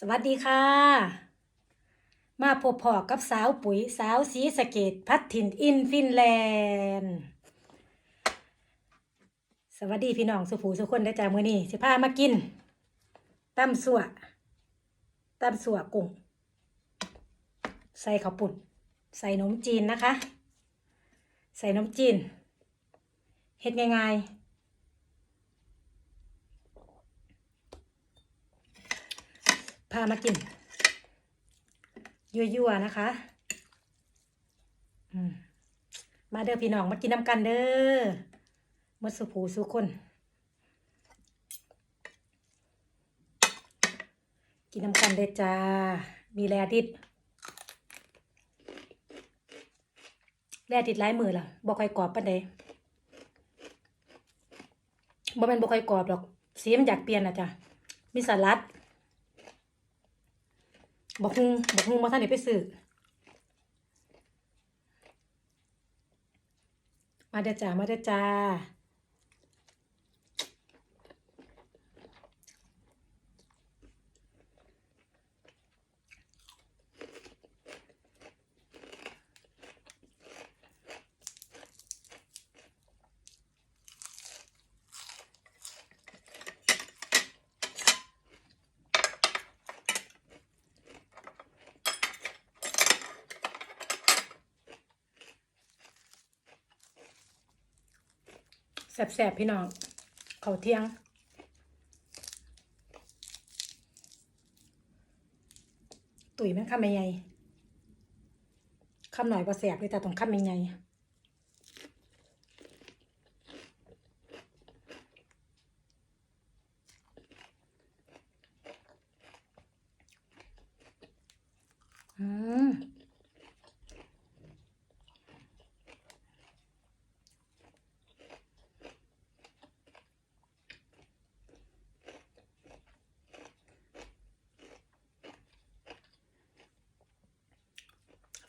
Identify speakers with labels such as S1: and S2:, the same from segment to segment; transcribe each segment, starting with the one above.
S1: สวัสดีค่ะ มาพบพอกับสาวปุ๋ยสาวสีสะเกตพัดถิ่นอินฟินแลนด์ สวัสดีพี่น้องสุผูสุคนได้จ้ามื้อนี้สิพามากินตำสัวตำสัวกุ้งใส่ข้าวปุ่น ใส่นมจีนนะคะ ใส่นมจีนเฮ็ดง่ายๆ พามากิน ยั่วๆนะคะ มาเด้อพี่น้องมากินน้ำกันเด้อมดสุผูสุคน กินน้ำกันเด้อจ้า มีแลอาทิตย์แลอาทิตย์หมือล่ะบ่ค่อยกรอบปานใดบ่แม่นบ่ค่อยกรอบดอกสีมันอยากเปลี่ยนน่ะจ้ะมีสลัด บอกฮุงบอกฮุงมาท่านไหนไปซื้อมาเด้อจ้ามาเด้อจ้า แสบๆพี่น้อง เขาเที่ยง ตุ๋ยมันคำใหญ่ข้ามหน่อยพอแสบเลยแต่ต้องคำใหญ่ไงม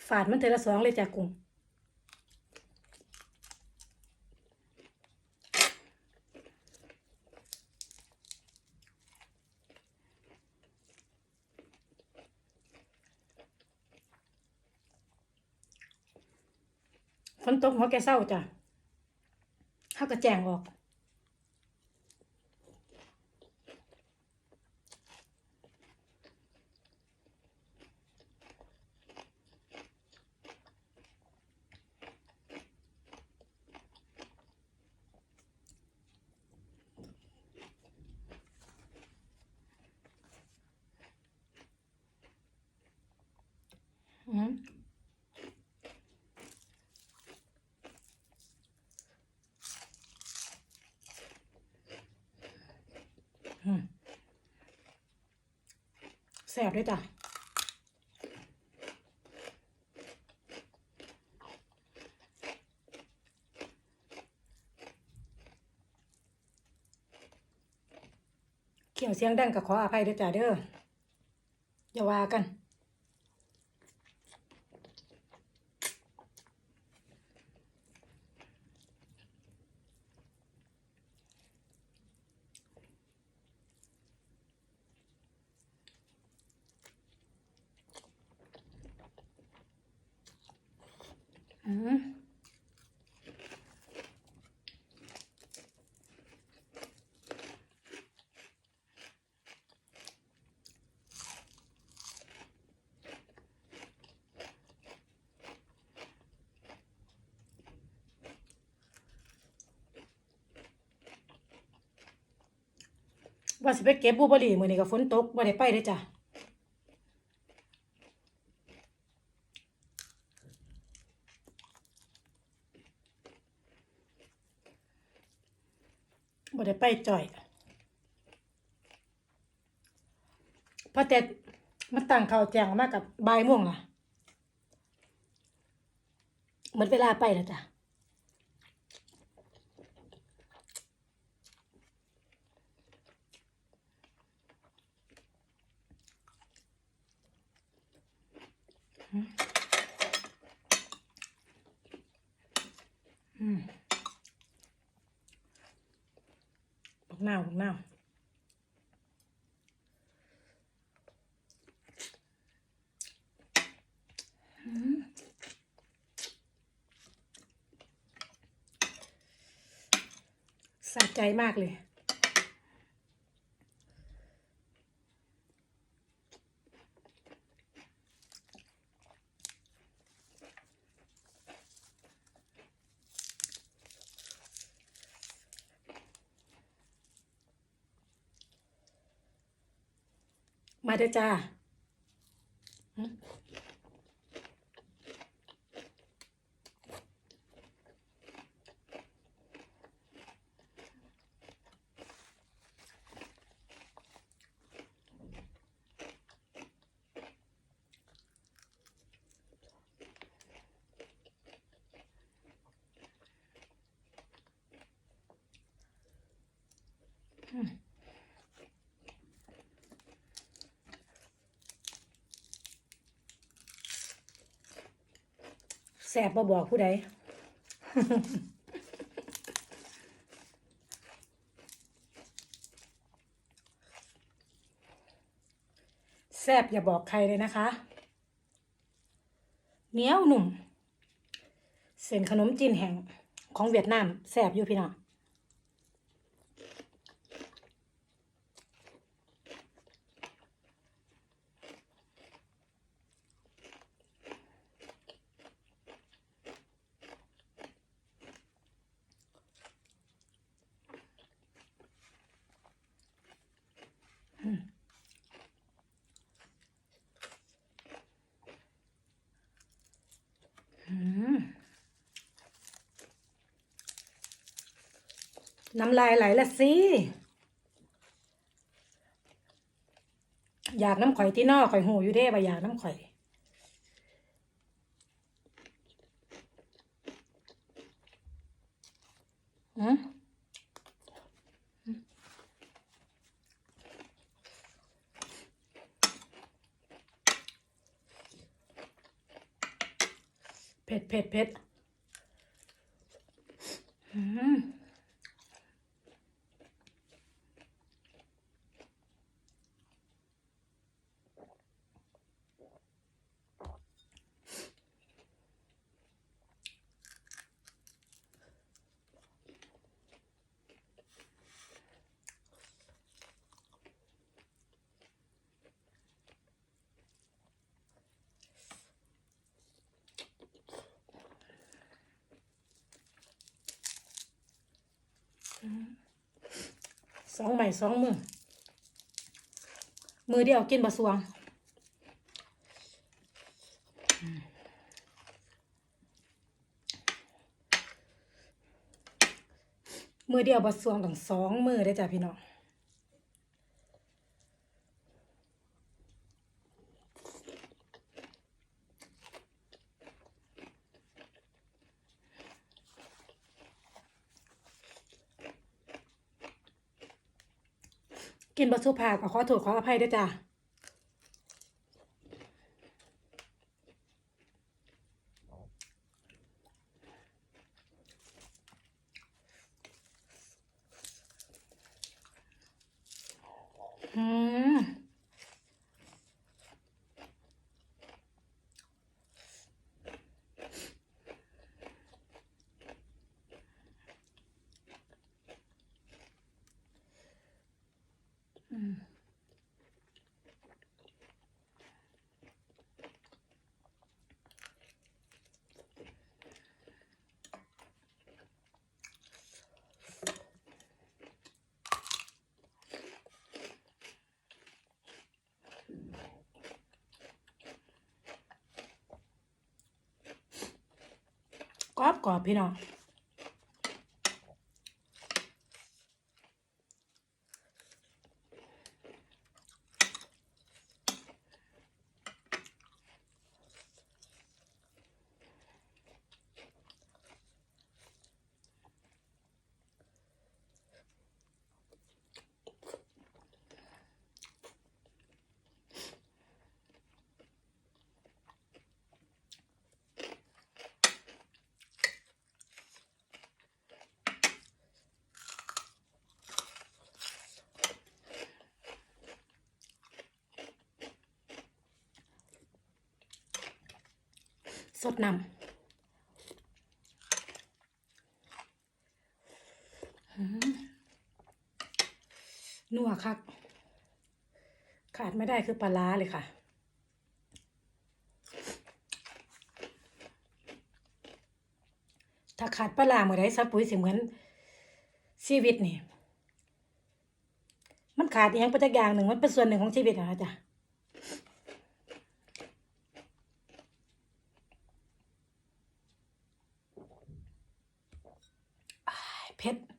S1: ฝาดมันเทอละสองเลยจ้ะกุ้งฝนตกหัวแกเศร้าจ้ะข้ากระแจงออก อืมอืมแส บด้วยจ้ะเขียวเสียงดังกับขออภัยด้วยจ้ะเด้ออย่าว่ากัน ว่าสิไปเก็บบลูเบอร์รี่มื้อนี้ก็ฝนตกบ่ได้ไปเด้อจ้ะ บ่ได้ไปจ่อยพอแต่มันตั้งเขาวแจงมากับบ่ายโมงล่ะเหมือนเวลาไปแล้วจ้ะ อืมบักนาวบักนาว ใจมากเลยมาเด้อจ้า แสบบ่บอกผู้ใดแซบอย่าบอกใครเลยนะคะ เหนียวหนุ่ม เส้นขนมจีนแห้งของเวียดนามแซบอยู่พี่น้อง อืม น้ำลายไหลละสิอยากน้ำข่อยที่นอกข่อยหูอยู่เด้ว่อยากน้ำข่อย อืมเผ็ดเผ็ดเผ็ดอืม สองใบสองมือ มือเดียวกินบะสวงมือเดียวบะสวงต้องสองมือได้จ้ะพี่น้อง กินบะสุภาพก็ขอโทษขออภัยด้วยจ้ะอืม กรอบกรอบพี่น้อง สดนำนัวคัก ขาดไม่ได้คือปลาร้าเลยค่ะถ้าขาดปลาร้าเมื่อใดสับปุ๋ยสิเหมือนชีวิตนี่ มันขาดอหยังไปจักอย่างหนึ่งมันเป็นส่วนหนึ่งของชีวิตนะจ๊ะ อ้ายเ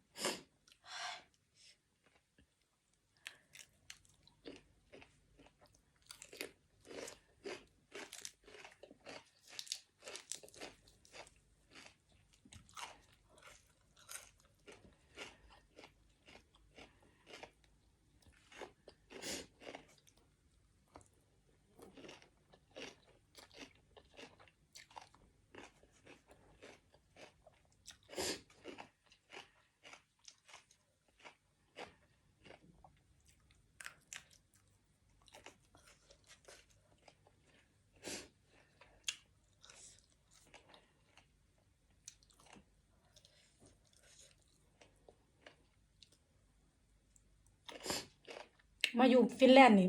S1: มาอยู่ฟินแลนด์นี่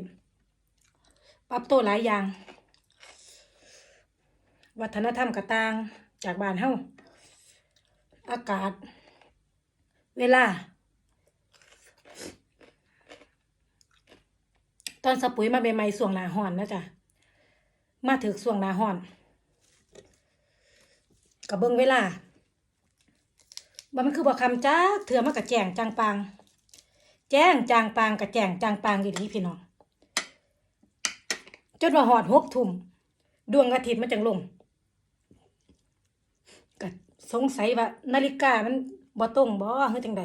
S1: ปรับตัวหลายอย่าง วัฒนธรรมกระต่างจากบ้านเฮาอากาศ เวลา ตอนสปุ๋ยมาใหม่ๆส่วงหนาฮ้อนนะจ๊ะมาถึกส่วงหนาฮ้อนกับเบิ่งเวลาบ่มันคือบ่คำจ้าเถื่อมันกะแจงจางปาง แจ้งจางปางกับแจงจางปางอยู่ที่พี่น้อง จนว่าหอดหกทุ่มดวงอาทิตย์มันจังลงก็สงสัยว่า นาฬิกามันบ่ตรงบ่เฮือจังใด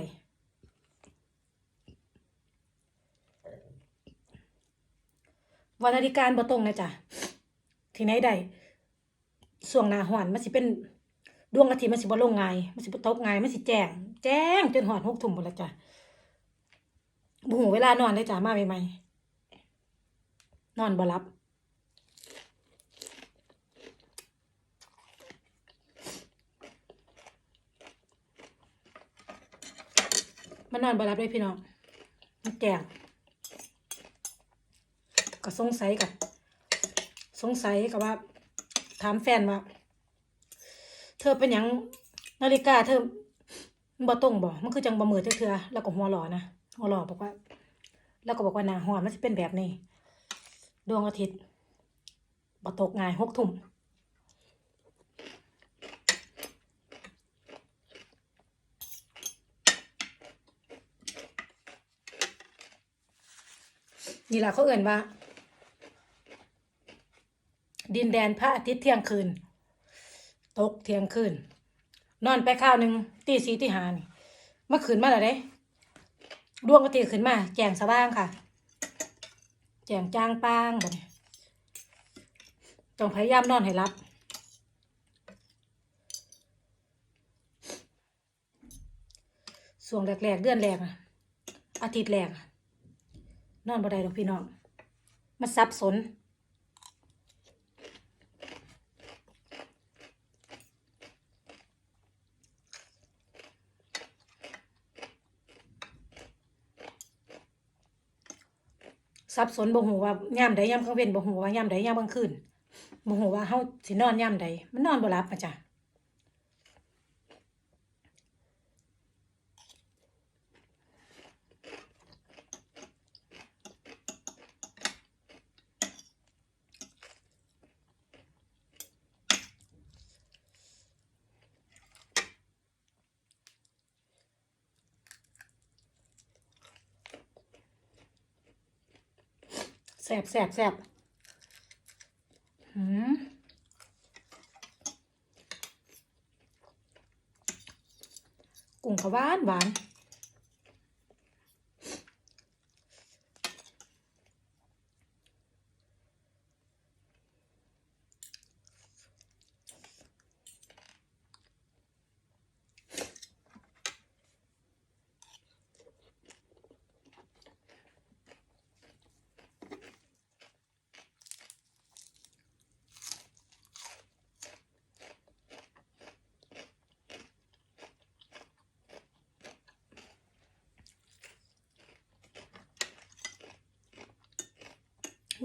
S1: ว่านาฬิกาบ่ตรงนะจ๊ะที่ไหนได้ส่วงหน้าหอนมันสิเป็นดวงอาทิตย์มันสิบ่ลงง่ายมันสิบ่ตกง่ายมันสิแจ้ง แจ้งจนหอดหกทุ่มหมดแล้วจ้ะ บูหูเวลานอนได้จ้ามาใหม่ๆนอนบ่รับมันนอนบ่รับเลยพี่น้องมันแก่ก็สงสัยกับสงสัยกับว่า ถามแฟนว่า เธอเป็นยังนาฬิกาเธอมันบ่ตรงบ่มันคือจังบ่มือเทื่อแล้วก็หัวหลอนะ หัวหลอบอกว่า แล้วก็บอกว่าหนาหอนมันจะเป็นแบบนี้ ดวงอาทิตย์บ่ตกง่ายหกทุ่มนี่แหละเขาเอ่นว่า ดินแดนพระอาทิตย์เที่ยงคืน ตกเที่ยงคืน นอนไปข้าวหนึ่งตีสีตีหานี่เมื่อคืนมาแล้วเด้ ดวงอาทิตย์ขึ้นมา แจงสว่างค่ะ แจงจ้างป้างแบบนี้ต้องพยายามนอนให้รับส่วงแรกๆเดือนแรกอะอาทิตย์แรกนอนบ่ได้หรอกพี่น้อง มันสับสน สับสนบ่หูว่ายามใดยามกลางเว้นบ่หูว่ายามใดยามกลางคืนบ่หูว่าเฮาสินอนยามใดมันนอนบ่หลับอะจ้ะ แสบแสบแสบหืมกุ้งก็หวานหวาน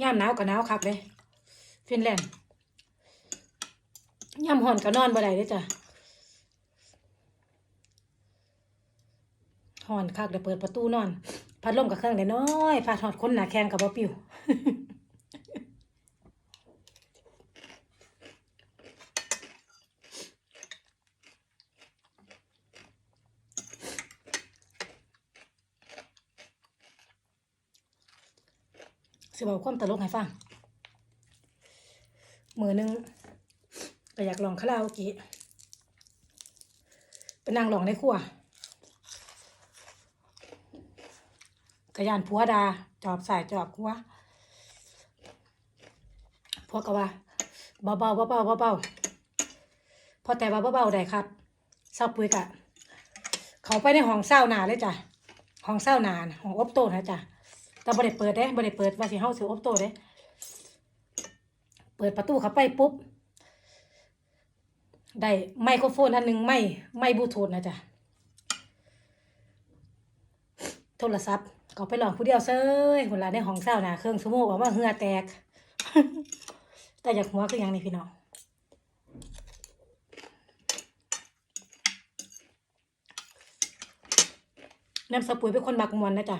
S1: ย่ามหนาวกับหนาวคักเลยฟินแลนด์ย่ามห่อนกับนอนบ่ได้เลยจ้ะห่อนคักเดี๋ยวเปิดประตูนอน พัดลมกับเครื่องเด้น้อยพัดหอดคนหนาแข้งกับบ่ปิว สิบอกความตลกให้ฟังมือหนึงก็อยากลองคาราโอเกะไปนั่งลองในครัวกระยานผัวดา จอบสายจอบหัวพวกก็ว่าเบาๆเบาๆเบาๆเบาพอแต่ว่าเบาๆได้ครับเศร้าปุ๋ยกะ เขาไปในห้องเศร้าหนาเลยจ้ะห้องเศร้าหนาน่ะห้องอบโต๊ะนะจ้ะ แต่บ่ได้เปิดเด้บ่ได้เปิดว่าสิเฮาสิอบโตเด้เปิดประตูเข้าไปปุ๊บ ได้ไมโครโฟนอันหนึงไม่ไม่บลูทูธนะจ๊ะโทรศัพท์เขาไปลองผู้เดียวเซ้ยคนละในห้องเศร้าน่ะเครื่องสโมกออกมาเหงื่อแตก แต่อยากหัวคือยังนี่พี่น้องน้ำสปุยเป็นคนมักมวนนะจ๊ะ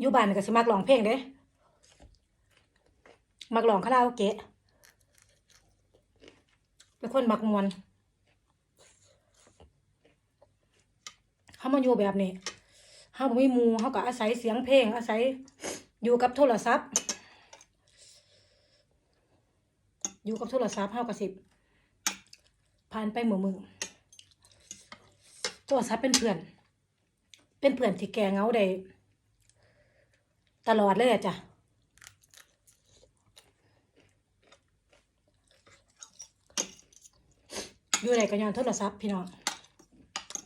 S1: อยู่บ้านก็สิมักร้องเพลงเด้ มักร้องคาราโอเกะเป็นคนมักมวนเฮามาอยู่แบบนี้เฮาบ่มีมูเฮาก็อาศัยเสียงเพลง อาศัยอยู่กับโทรศัพท์ อยู่กับโทรศัพท์เฮาก็สิบผ่านไปหมือมือโทรศัพท์เป็นเพื่อน เป็นเพื่อนที่แกเงาได้ ตลอดเลยอะจ้ะอยู่ไหนก็ยังโทรศัพท์พี่น้อง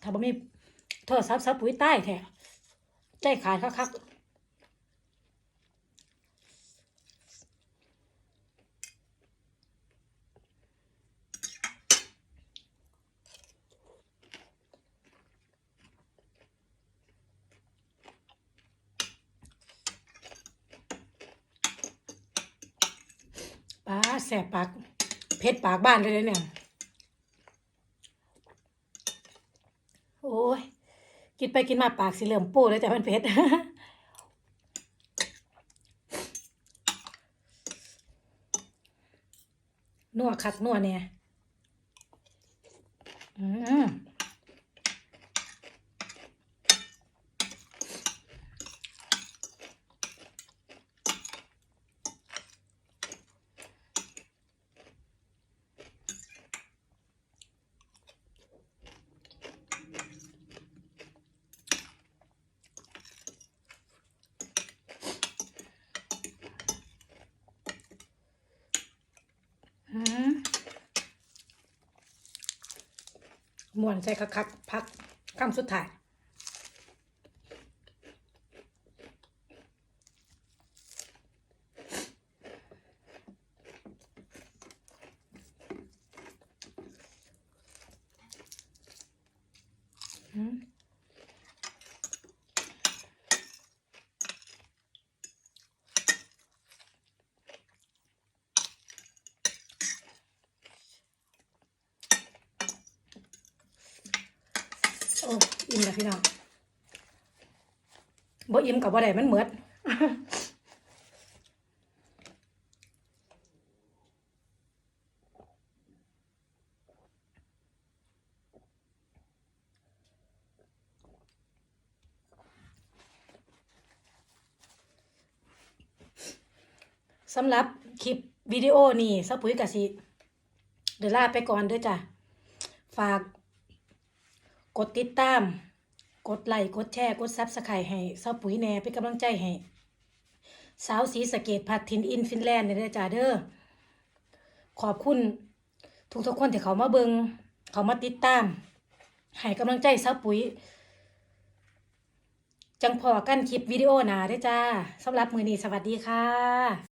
S1: ถ้าบ่มีโทรศัพท์ซับปุ๋ยใต้แท้ใจขาดคักๆป้าแส บปากเพชรปากบ้านเลยเนี่ย โอ้ย กินไปกินมาปากสิเหลืองปูเลยแต่มันเผ็ดนัวคักนัวเนี่ยอืมอืม ม่วนใจคักคักๆพักคำสุดท้าย อืมโอิ่มแล้วพี่น้องบ่อิ่มกับบ่ได้มันเหมือดสำหรับคลิปวิดีโอนี้สปุ๋ยกะสิเดี๋ยวลาไปก่อนด้วยจ้ะ ฝาก กดติดตาม กดไลค์ กดแชร์ กดซับสไครต์ให้สาปุ๋ยแหน่เป็นกำลังใจให้สาวสีสะเกตพัดทินอินฟินแลนด์เนี่ยเดจ้าเด้อ ขอบคุณทุกทุกคนที่เขามาเบิงเขามาติดตาม ให้กำลังใจสาวปุ๋ย จังพอกันคลิปวิดีโอหนาเด้จ้าสำหรับมือนี้สวัสดีค่ะ